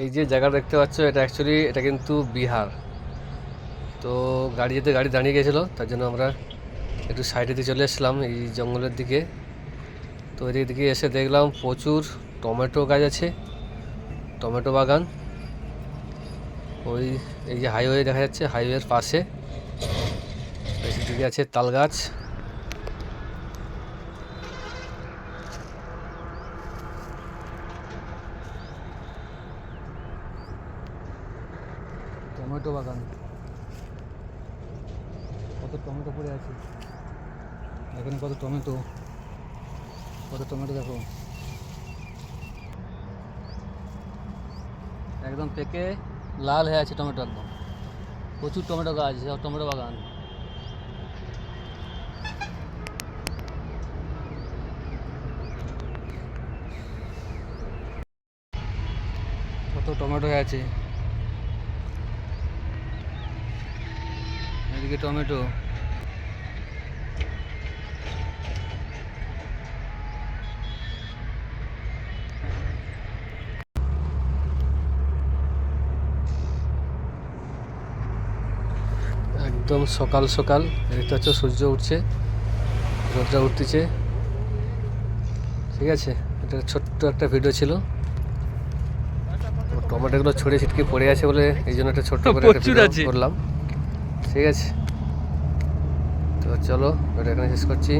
এই যে জায়গাটা দেখতে পাচ্ছ, এটা অ্যাকচুয়ালি এটা কিন্তু বিহার। তো গাড়ি যেতে গাড়ি দাঁড়িয়ে গেছিল, তার জন্য আমরা একটু সাইডে দিয়ে চলে এসেছিলাম এই জঙ্গলের দিকে। তো এদিক দিকে এসে দেখলাম প্রচুর টমেটো গাছ আছে, টমেটো বাগান। ওই, এই যে হাইওয়ে দেখা যাচ্ছে হাইওয়ের পাশে। দিকে আছে তাল গাছ। টমেটো বাগান। কত টমেটো পড়ে আছে? এখানে কত টমেটো? কত টমেটো দেখো। একদম পেকে লাল হয়ে আছে টমেটো একদম। প্রচুর টমেটো গাছ টমেটো বাগান। কত টমেটো হয়ে আছে। এদিকে টমেটো। একদম সকাল সকাল দেখতে পাচ্ছ সূর্য উঠছে রোদটা উঠতেছে। ঠিক আছে এটা ছোট্ট একটা ভিডিও ছিল। টমেটোগুলো ছড়ে ছিটকে পড়ে আছে বলে এই জন্য একটা ছোট্ট করে করলাম। ঠিক আছে। তো চলো এটা এখানে শেষ করছি।